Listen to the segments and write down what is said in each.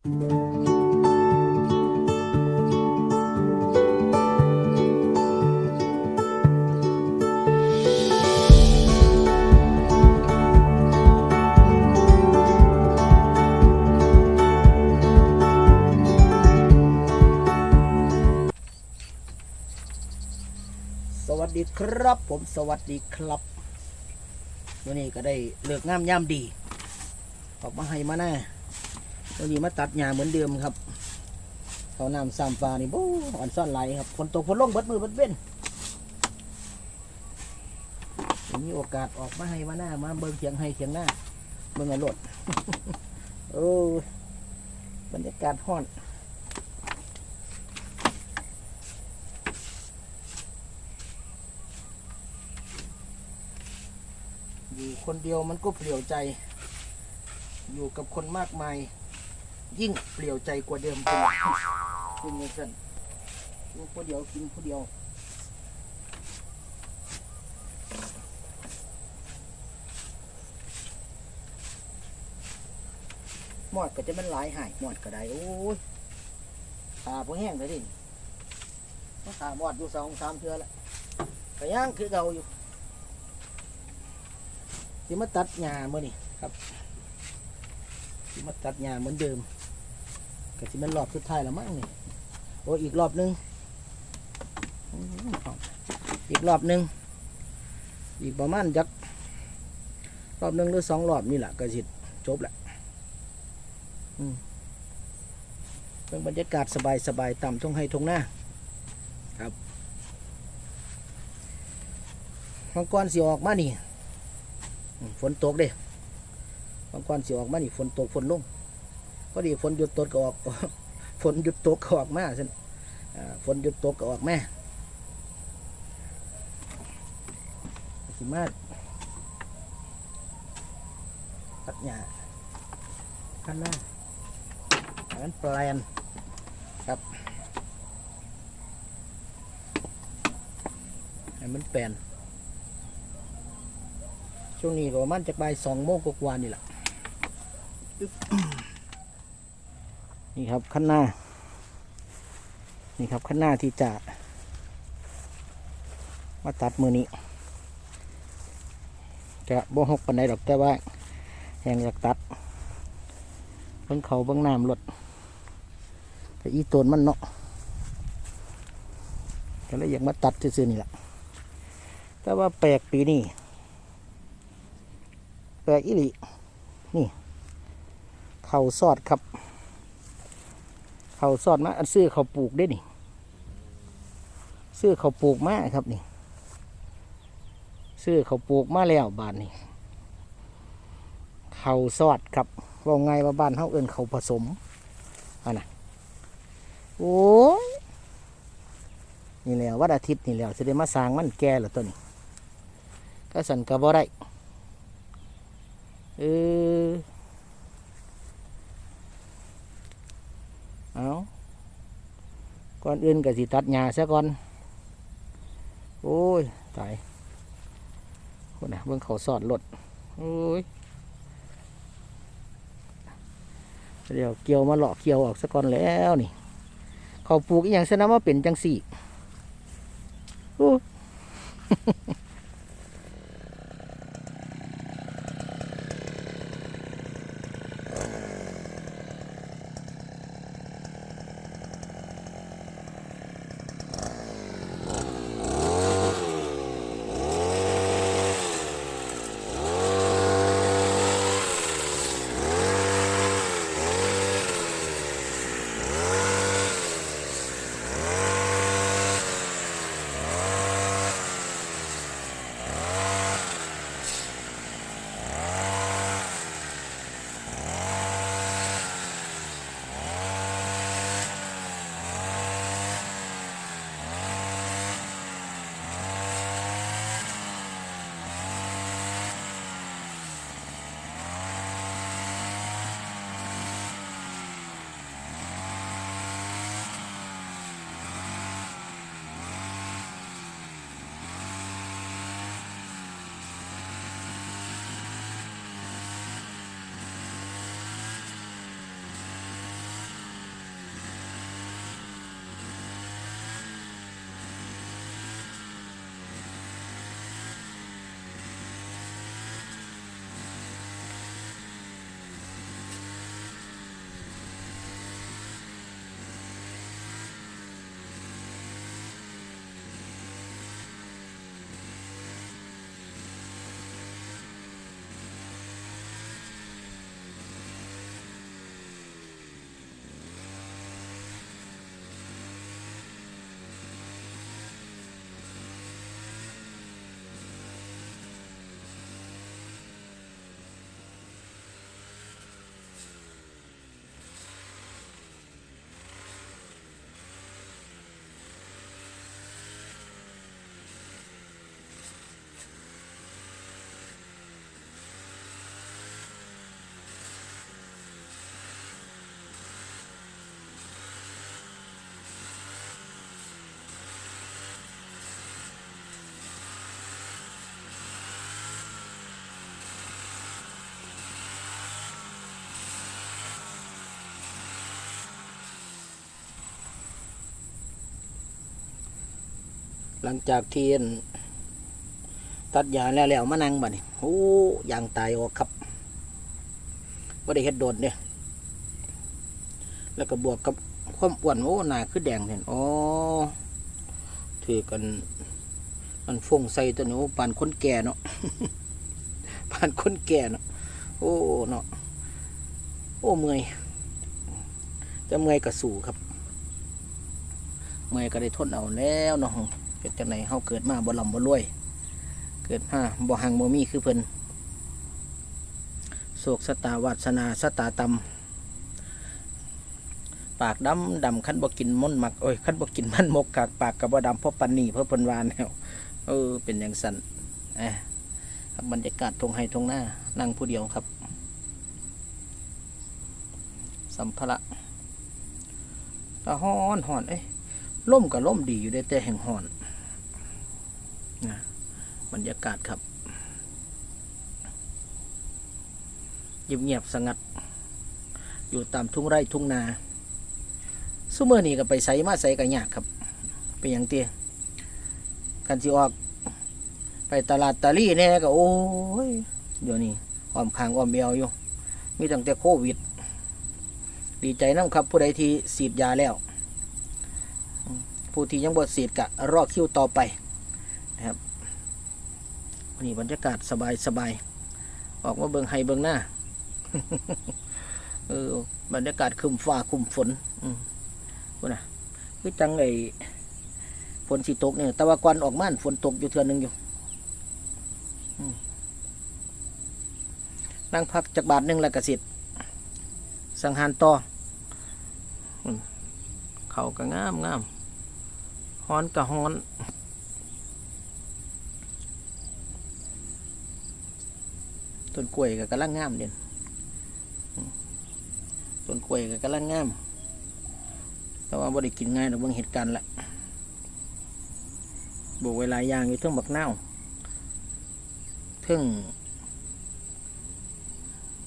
สวัสดีครับ ผมสวัสดีครับวันนี้ก็ได้เลิกงามย่ำดีออกมาให้มาหน้า วันนี้มาตัดหญ้าเหมือนเดิมครับ เขาน้ำสามฟ้านี่บู๊อ่อนซ่อนไหลครับฝนตกฝนลงเบิดมือเบิดเว้นมีโอกาสออกมาให้มาหน้ามาเบิ่งเถียงให้เถียงหน้าเบิ่งอรถโอ้บรรยากาศห้อนอยู่คนเดียวมันก็เปลี่ยวใจ อยู่กับคนมากมาย ยิ่งเปลี่ยวใจกว่าเดิมเป็นเป็นไงกันอยู่คนเดียวกินคนเดียวหมอดก็จะมันหลายหายหมอดก็ได้โอ้ยตาพวแห้งเลยดิตาหมอดอยู่สองสามเทือแล้วก็ย่างคือเก่าอยู่สิมาตัดหญ้าเมื่อนี่ครับสิมาตัดหญ้าเหมือนเดิม ก็สิมันรอบสุดท้ายแล้วมั้งนี่โอ้อีกรอบหนึงอีกรอบหนึงอีกประมาณจักรอบหนึงหรือสองรอบนี่แหละก็สิจบแหละอืมเป็นบรรยากาศสบายๆต่ำทงให้ทงหน้าครับมังกรสิออกมานี่ฝนตกเด้บางวันสิออกมานี่ฝนตกฝนลง พอดีฝนหยุดตกก็ออกฝนหยุดตกก็ออกมาสิฝนหยุดตกก็ออกมาสิมาตัดหญ้าขั้นหน้าอันนั้นแปลนครับให้มันแปลนช่วงนี้ก็ประมันจากบ่ายสองโมงกว่านี่แหละ นี่ครับขั้นหน้า นี่ครับขั้นหน้าที่จะมาตัดมือนี้จะบ่หกปันใดดอกแต่ว่าแหงอยากตัดเบิ่งเขาเบิ่งน้ำรถแต่อีตนมันเนาะก็เลยอยากมาตัดซื่อๆนี่แหละแต่ว่าแปลกปีนี้แปลกอีหลีนี่ เข่าสอดครับ เขาสอดมาอันซื้อเขาปลูกได้นี่ซื้อเขาปลูกมาครับนี่ซื้อเขาปลูกมาแล้วบ้านนี่เขาสอดครับว่าไงว่าบ้านเขาเอินเขาผสมอันน่ะโอ้ยนี่แล้ววันอาทิตย์นี่แล้วจะได้มาสร้างมันแก่แล้วตัวนี้ก็สันกระบ่ได้เออเอา ก่อนอื่นก็สิตัดหญ้าซะก่อน โอ้ย ตายคนน่ะเบิ่งเขาสอดรถโอ้ยเดี๋ยวเกี่ยวมาหลอกเกี่ยวออกซะก่อนแล้วนี่ เขาปลูกอีหย่างสนะว่าเป็นจังสี่โอ้ หลังจากที่อั่นตัดยาแล้วแล้วมานั่งบัดนี่โอ้ยางตายออกครับว่าได้เฮ็ดโดดเนี่ยแล้วก็บวกกับความอ้วนโอ้หนาคือแดงเนี่ยอ๋อถือกันมันฟงใส่ตัวนี้โอ้ปานคนแก่เนาะปานคนแก่เนาะโอ้เนาะโอ้เมื่อยแต่เมื่อยก็สู้ครับ เมื่อยก็ได้ทนเอาแล้วเนาะ เป็นจังไหนเฮาเกิดมาบ่ลำบ่รวย เกิดมาบ่หังบ่มีคือเพิ่นโศกสตาวาสนาสตาตำปากดำดำคันบ่กินม่นหมักโอ้ยคันบ่กินมันมกกากปากกับบ่ดำเพราะปันนี่เพราะเพิ่นวานแล้วเออเป็นอย่างสั่นเอะครับบรรยากาศทงไห้ทงหน้านั่งผู้เดียวครับ สัมภาระก็ฮ้อนฮ้อนเอ้ยล่มกับล่มดีอยู่ได้แต่แห่งห่อน นะบรรยากาศครับเงียบเงียบๆสงัด อยู่ตามทุ่งไร่ทุ่งนาซุเมอร์นี่ก็ไปใส่มาใส่กันยากครับเป็นอย่างเตี้ยกันสิออก ไปตลาดตะลี่แน่ก็โอ้ยเดี๋ยวนี้อ้อมคางอ้อมเบวอยู่ มีตั้งแต่โควิด ดีใจน้ำครับผู้ใดที่ฉีดยาแล้ว ผู้ที่ยังบดสีดกะรอคิวต่อไป นะครับวันนี้บรรยากาศสบายสบายออกมาเบิงไฮเบิงหน้าเออบรรยากาศครึมฟ้าครึมฝนอืมนะคือจังไอฝนสีตกเนี่ยต่ว่าก่อนออกม่านฝนตกอยู่เทือนหนึ่งอยู่อนั่งพักจากบาทหนึ่งแล้วกสิทธิ์สังหารต่อเขาก็งามงามฮ้อนกับฮ้อน ต้นกล้วยก็กำลังงามเด่นต้นกล้วยก็กำลังงาม แต่ว่าบ่ได้กินง่ายหรอกเบิ่งเหตุการณ์ละบวกเวลายอย่างอยู่เทิงบักเน่าวเทิง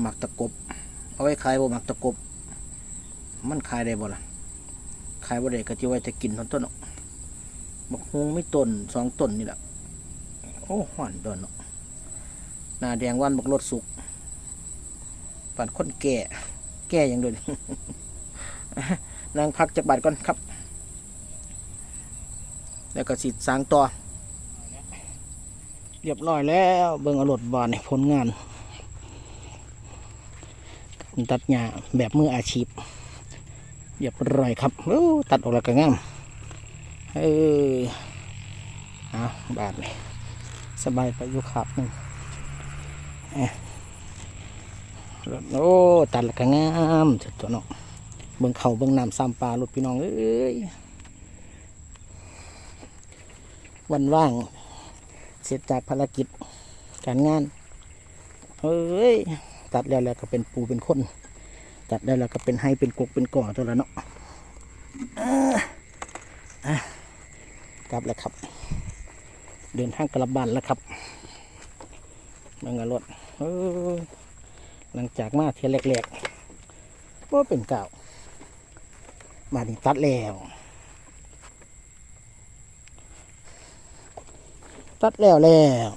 หมักตะกบ เอาไว้ขายบ่หมักตะกบ มันขายได้บ่ล่ะขายบ่ได้ก็จะไว้จะกินเท่านั้นเนาะบักฮวงไม่ต้นสองต้นนี่แหละโอ้หวานโดนเนาะ หน้าแดงวันบักรถสุกปั่นคนแก่ แก่อย่างเดียวนี่นางพักจากบาทก่อนครับ แล้วก็สิสางต่อ เรียบร้อยแล้ว เบิ่งอรถบานในผลงาน ตัดหญ้าแบบมืออาชีพ เรียบร้อยครับตัดออกแล้วก็งามเออเอาบาทเลยสบายไปอยู่ขับหนึ่ง โอ้ตัดละก็งามสุดตัวเนาะเบิ่งเขาเบิ่งน้ำซ้ำปลารถพี่น้องเอ้ยวันว่าง เสร็จจากภารกิจการงานเอ้ยตัดแล้วแล้วก็เป็นปูเป็นคน ตัดแล้แล้วก็เป็นให้เป็นกกเป็นก่อตัวละเนาะกลับแล้วครับ เดินทางกลับบ้านแล้วครับ มังกรรถหลังจากมาเทียแรกๆก็เป็นเก่ามานี่ตัดแล้ว ตัดแล้วแล้ว